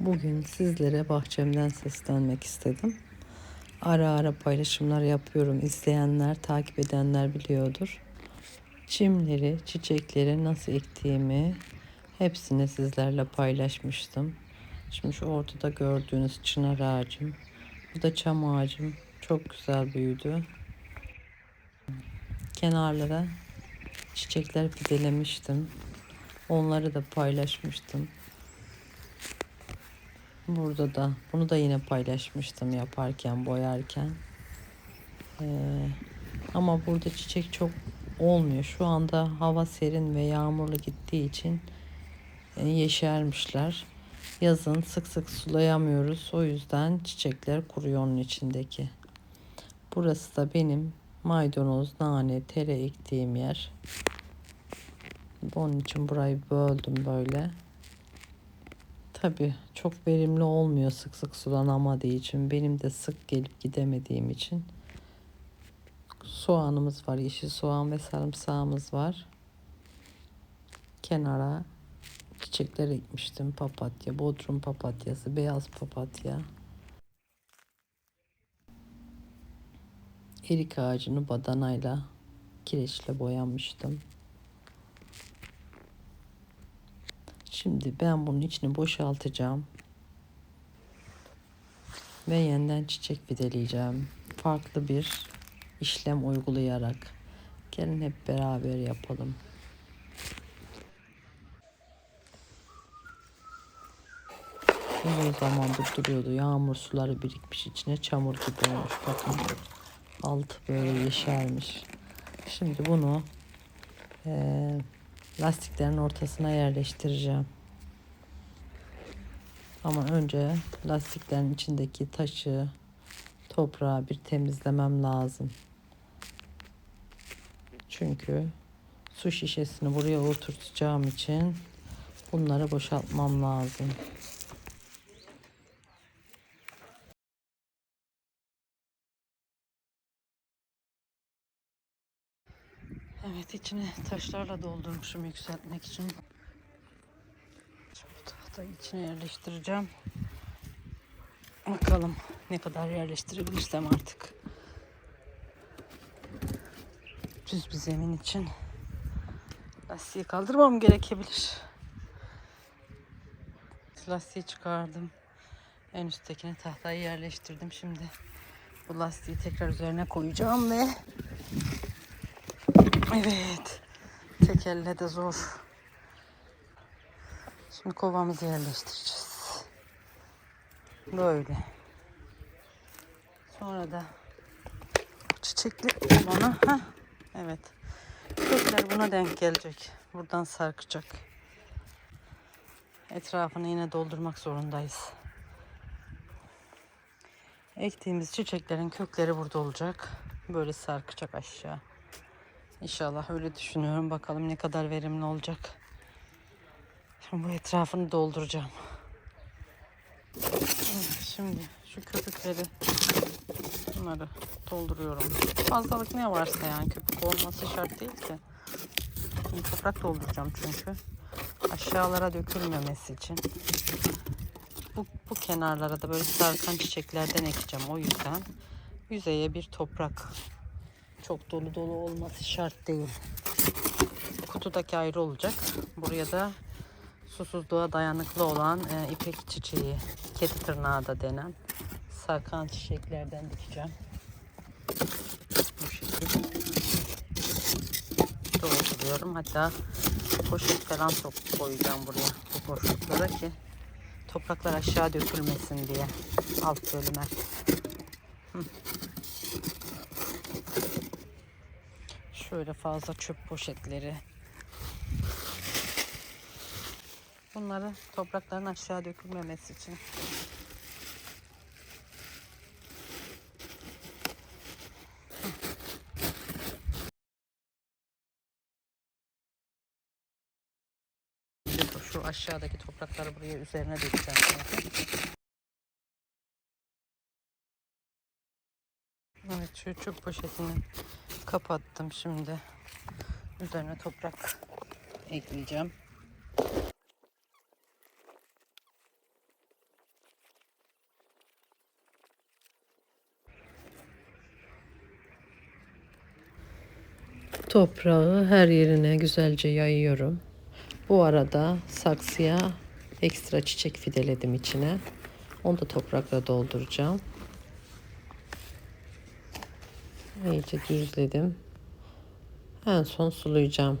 Bugün sizlere bahçemden seslenmek istedim. Ara ara paylaşımlar yapıyorum. İzleyenler, takip edenler biliyordur. Çimleri, çiçekleri nasıl ektiğimi hepsini sizlerle paylaşmıştım. Şimdi şu ortada gördüğünüz çınar ağacım. Bu da çam ağacım. Çok güzel büyüdü. Kenarlara çiçekler fidelemiştim. Onları da paylaşmıştım. Burada da bunu da yine paylaşmıştım yaparken boyarken. Ee, ama burada çiçek çok olmuyor. Şu anda hava serin ve yağmurlu gittiği için e, yeşermişler. Yazın sık sık sulayamıyoruz. O yüzden çiçekler kuruyor onun içindeki. Burası da benim maydanoz, nane, tere ektiğim yer. Onun için burayı böldüm böyle. Tabii çok verimli olmuyor sık sık sulanamadığı için. Benim de sık gelip gidemediğim için. Soğanımız var. Yeşil soğan ve sarımsağımız var. Kenara çiçekler ekmiştim. Papatya, bodrum papatyası, beyaz papatya. Erik ağacını badanayla kireçle boyamıştım. Şimdi ben bunun içini boşaltacağım. Ve yeniden çiçek fideleyeceğim. Farklı bir işlem uygulayarak. Gelin hep beraber yapalım. Uzun zamandır duruyordu. Yağmur suları birikmiş içine çamur gibi olmuş. Bakın altı böyle yeşermiş. Şimdi bunu eee lastiklerin ortasına yerleştireceğim. Ama önce lastiklerin içindeki taşı, toprağı bir temizlemem lazım. Çünkü su şişesini buraya oturtacağım için bunları boşaltmam lazım. Evet içine taşlarla doldurmuşum yükseltmek için. Tahtayı içine yerleştireceğim. Bakalım ne kadar yerleştirebilirsem artık. Düz bir zemin için lastiği kaldırmam gerekebilir. Lastiği çıkardım. En üsttekine tahtayı yerleştirdim. Şimdi bu lastiği tekrar üzerine koyacağım ve Evet. Tek de zor. Şimdi kovamızı yerleştireceğiz. Böyle. Sonra da çiçekli olana ha evet. Kökler buna denk gelecek. Buradan sarkacak. Etrafını yine doldurmak zorundayız. Ektiğimiz çiçeklerin kökleri burada olacak. Böyle sarkacak aşağı. İnşallah öyle düşünüyorum. Bakalım ne kadar verimli olacak. Şimdi bu etrafını dolduracağım. Şimdi şu köpükleri bunları dolduruyorum. Fazlalık ne varsa yani köpük olması şart değil ki. Şimdi toprak dolduracağım çünkü. Aşağılara dökülmemesi için. Bu, bu kenarlara da böyle sarkan çiçeklerden ekeceğim. O yüzden yüzeye bir toprak çok dolu dolu olması şart değil. Kutudaki ayrı olacak. Buraya da susuzluğa dayanıklı olan e, ipek çiçeği, kedi tırnağı da denen sarkan çiçeklerden dikeceğim. Bu şekilde dolduruyorum. Hatta poşet falan sok koyacağım buraya bu boşluklara ki topraklar aşağı dökülmesin diye alt bölüme. Şöyle fazla çöp poşetleri. Bunları toprakların aşağı dökülmemesi için. Şu aşağıdaki toprakları buraya üzerine dökeceğim. Evet şu çöp poşetini kapattım şimdi. Üzerine toprak ekleyeceğim. Toprağı her yerine güzelce yayıyorum. Bu arada saksıya ekstra çiçek fideledim içine. Onu da toprakla dolduracağım. İyice düzledim. En son sulayacağım.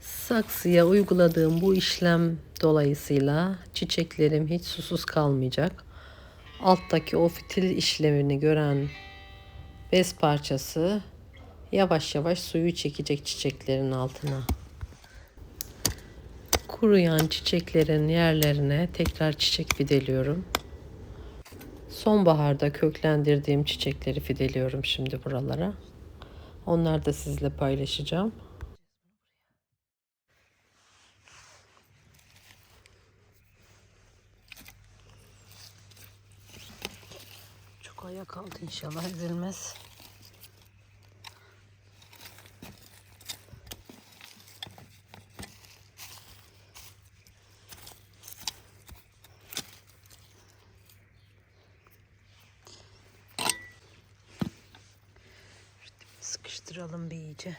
Saksıya uyguladığım bu işlem dolayısıyla çiçeklerim hiç susuz kalmayacak. Alttaki o fitil işlemini gören bez parçası yavaş yavaş suyu çekecek çiçeklerin altına. Kuruyan çiçeklerin yerlerine tekrar çiçek fideliyorum. Sonbaharda köklendirdiğim çiçekleri fideliyorum şimdi buralara. Onları da sizle paylaşacağım. Çok ayak kaldı inşallah ezilmez. Sıkıştıralım bir iyice.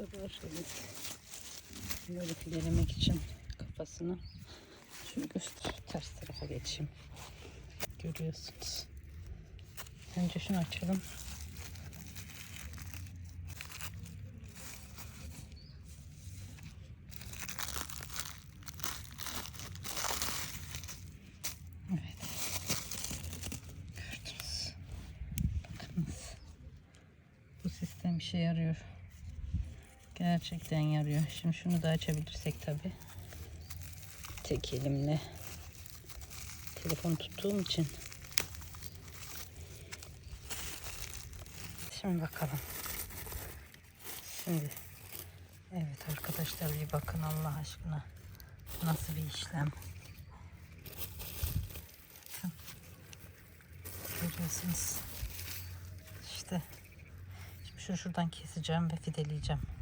Evet. Böyle fidelemek için kafasını şunu göster ters tarafa geçeyim. Görüyorsunuz. Önce şunu açalım. İşe yarıyor. Gerçekten yarıyor. Şimdi şunu da açabilirsek tabi. Tek elimle. Telefon tuttuğum için. Şimdi bakalım. Şimdi. Evet arkadaşlar bir bakın Allah aşkına. Nasıl bir işlem. Görüyorsunuz. İşte. Şimdi şunu şuradan keseceğim ve fideleyeceğim.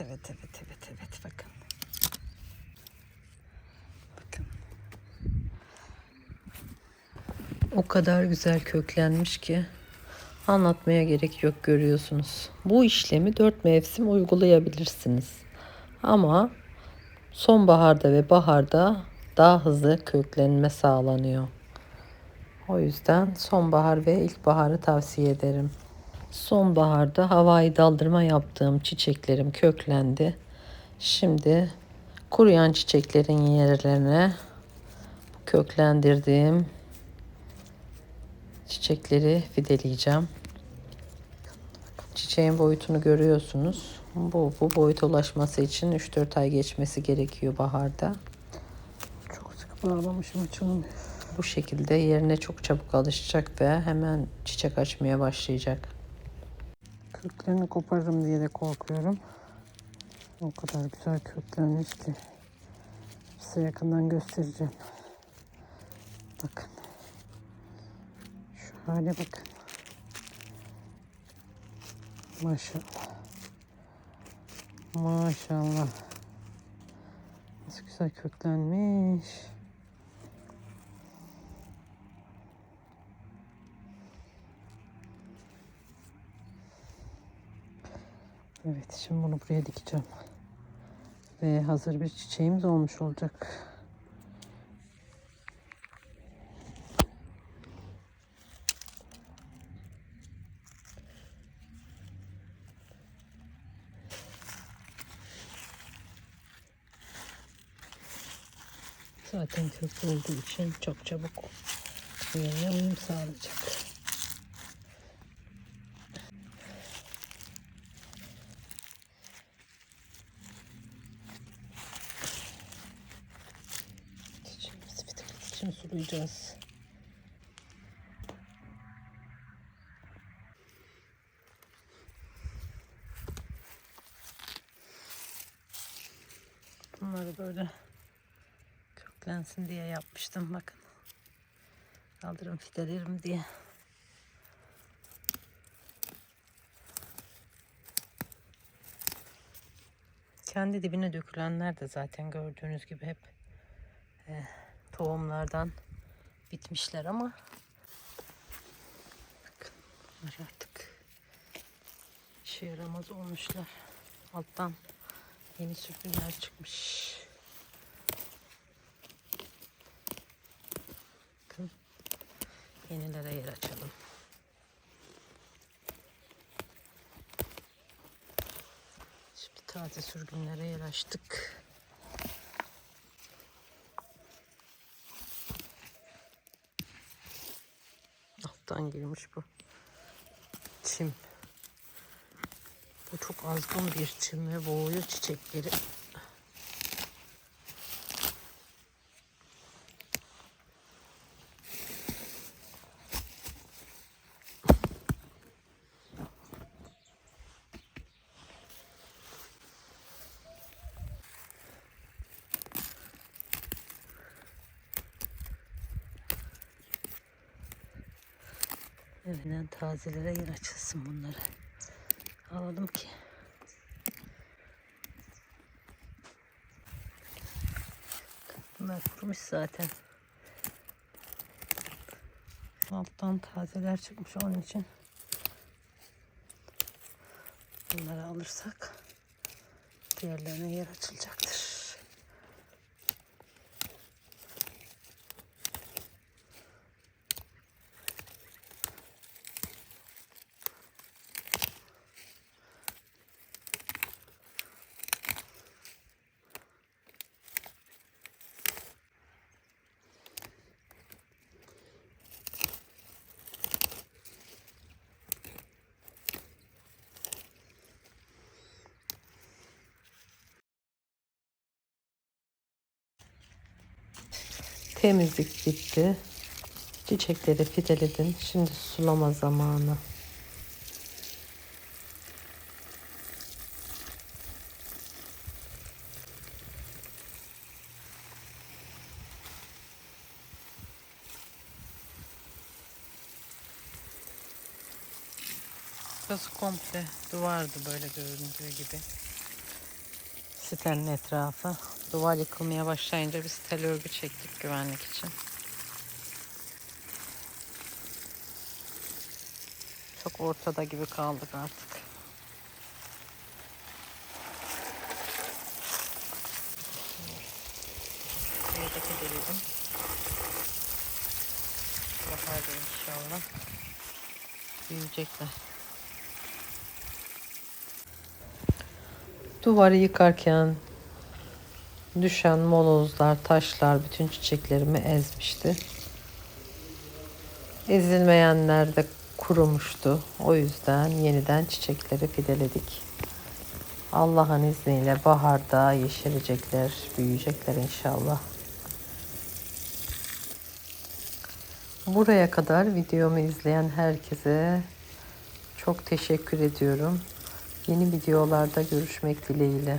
Evet, evet, evet, evet, evet. Bakın. Bakın. O kadar güzel köklenmiş ki anlatmaya gerek yok görüyorsunuz. Bu işlemi dört mevsim uygulayabilirsiniz. Ama sonbaharda ve baharda daha hızlı köklenme sağlanıyor. O yüzden sonbahar ve ilkbaharı tavsiye ederim. Sonbaharda havai daldırma yaptığım çiçeklerim köklendi. Şimdi kuruyan çiçeklerin yerlerine köklendirdiğim çiçekleri fideleyeceğim. Çiçeğin boyutunu görüyorsunuz. Bu, bu boyuta ulaşması için 3-4 ay geçmesi gerekiyor baharda. Çok sıkı bağlamışım açılmıyor. Bu şekilde yerine çok çabuk alışacak ve hemen çiçek açmaya başlayacak. Köklerini koparırım diye de korkuyorum. O kadar güzel köklenmiş ki. Size yakından göstereceğim. Bakın. Şu hale bakın. Maşallah. Maşallah. Nasıl güzel köklenmiş. Evet şimdi bunu buraya dikeceğim. Ve hazır bir çiçeğimiz olmuş olacak. Zaten köklü olduğu için çok çabuk büyümeye uyum sağlayacak. İçin sulayacağız. Bunları böyle köklensin diye yapmıştım bakın. Kaldırım fidelerim diye. Kendi dibine dökülenler de zaten gördüğünüz gibi hep e, tohumlardan bitmişler ama bakın bunlar artık işe yaramaz olmuşlar. Alttan yeni sürgünler çıkmış. Bakın yenilere yer açalım. Şimdi taze sürgünlere yer açtık. Alttan girmiş bu çim. Bu çok azgın bir çim ve boğuyor çiçekleri. Evinden tazelere yer açılsın bunları. Alalım ki. Bunlar kurumuş zaten. Alttan tazeler çıkmış onun için. Bunları alırsak diğerlerine yer açılacaktır. Temizlik bitti. Çiçekleri fideledim. Şimdi sulama zamanı. Burası komple duvardı böyle göründüğü gibi. Sitenin etrafı. Duvar yıkılmaya başlayınca biz tel örgü çektik güvenlik için. Çok ortada gibi kaldık artık. Buradaki delidim. Baharda inşallah büyüyecekler. Duvarı yıkarken düşen molozlar, taşlar bütün çiçeklerimi ezmişti. Ezilmeyenler de kurumuştu. O yüzden yeniden çiçekleri fideledik. Allah'ın izniyle baharda yeşerecekler, büyüyecekler inşallah. Buraya kadar videomu izleyen herkese çok teşekkür ediyorum. Yeni videolarda görüşmek dileğiyle.